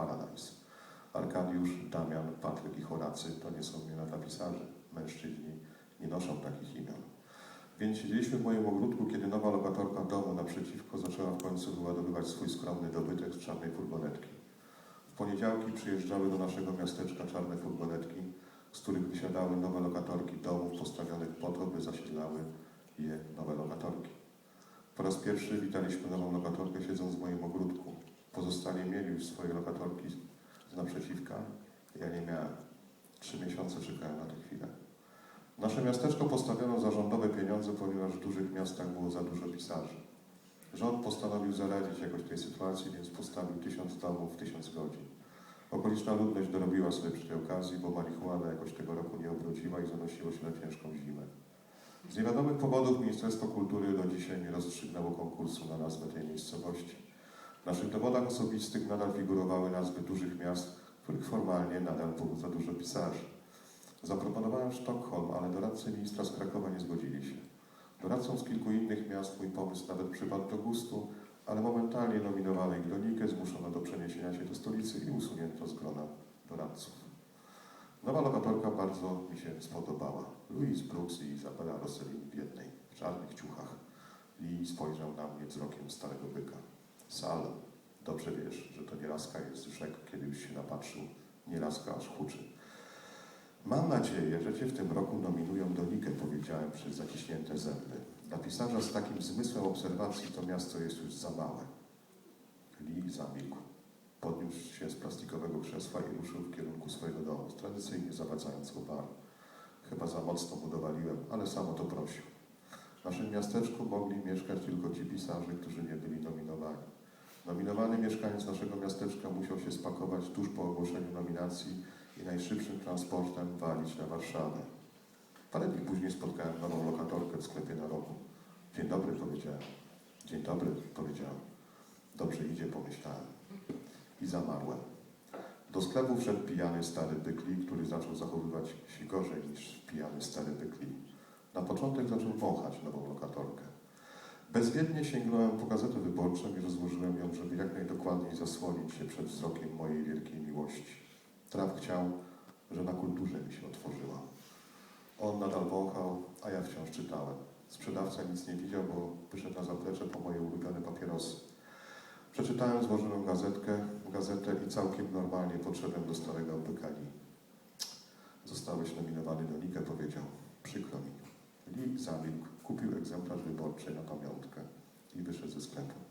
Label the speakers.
Speaker 1: Paradise. Arkadiusz, Damian, Patryk i Horacy to nie są imiona dla pisarzy. Mężczyźni nie noszą takich imion. Więc siedzieliśmy w moim ogródku, kiedy nowa lokatorka domu naprzeciwko zaczęła w końcu wyładowywać swój skromny dobytek z czarnej furgonetki. W poniedziałki przyjeżdżały do naszego miasteczka czarne furgonetki, z których wysiadały nowe lokatorki domów postawionych po to, by zasiedlały je nowe lokatorki. Po raz pierwszy witaliśmy nową lokatorkę siedząc w moim. Pozostali mieli swoje lokatorki z naprzeciwka. Ja nie miałem. Trzy miesiące czekałem na tę chwilę. Nasze miasteczko postawiono za rządowe pieniądze, ponieważ w dużych miastach było za dużo pisarzy. Rząd postanowił zaradzić jakoś tej sytuacji, więc postawił tysiąc domów w tysiąc godzin. Okoliczna ludność dorobiła sobie przy tej okazji, bo marihuana jakoś tego roku nie obrodziła i zanosiło się na ciężką zimę. Z niewiadomych powodów Ministerstwo Kultury do dzisiaj nie rozstrzygnęło konkursu na nazwę tej miejscowości. W naszych dowodach osobistych nadal figurowały nazwy dużych miast, w których formalnie nadal było za dużo pisarzy. Zaproponowałem Sztokholm, ale doradcy ministra z Krakowa nie zgodzili się. Doradcom z kilku innych miast mój pomysł nawet przypadł do gustu, ale momentalnie nominowanej Glonikę zmuszono do przeniesienia się do stolicy i usunięto z grona doradców. Nowa lokatorka bardzo mi się spodobała. Louis Brooks i Izabela Rossellini w jednej, w czarnych ciuchach. Lee spojrzał na mnie wzrokiem starego byka. Sal, dobrze wiesz, że to nielaska jest, rzekł, kiedy już się napatrzył. Nielaska aż huczy. Mam nadzieję, że Cię w tym roku nominują do powiedziałem przez zaciśnięte zęby. Dla pisarza z takim zmysłem obserwacji to miasto jest już za małe. Lee zamilkł. Podniósł się z plastikowego krzesła i ruszył w kierunku swojego domu, tradycyjnie zawracając bar. Chyba za mocno mu dowaliłem, ale sam o to prosił. W naszym miasteczku mogli mieszkać tylko ci pisarze, którzy nie. Nominowany mieszkaniec naszego miasteczka musiał się spakować tuż po ogłoszeniu nominacji i najszybszym transportem walić na Warszawę. Parę dni później spotkałem nową lokatorkę w sklepie na rogu. Dzień dobry, powiedziałem. Dzień dobry, powiedziałem. Dobrze idzie, pomyślałem. I zamarłem. Do sklepu wszedł pijany stary bykli, który zaczął zachowywać się gorzej niż pijany stary bykli. Na początek zaczął wąchać nową lokatorkę. Bezwiednie sięgnąłem po gazetę wyborczą i rozłożyłem ją, żeby jak najdokładniej zasłonić się przed wzrokiem mojej wielkiej miłości. Traf chciał, że na kulturze mi się otworzyła. On nadal wąchał, a ja wciąż czytałem. Sprzedawca nic nie widział, bo wyszedł na zaplecze po moje ulubione papierosy. Przeczytałem złożoną gazetkę, gazetę i całkiem normalnie podszedłem do starego Pykali. Zostałeś nominowany do Nikę, powiedział. Przykro mi. Lee zamilkł, kupił egzemplarz wyborczy na pamiątkę i wyszedł ze sklepu.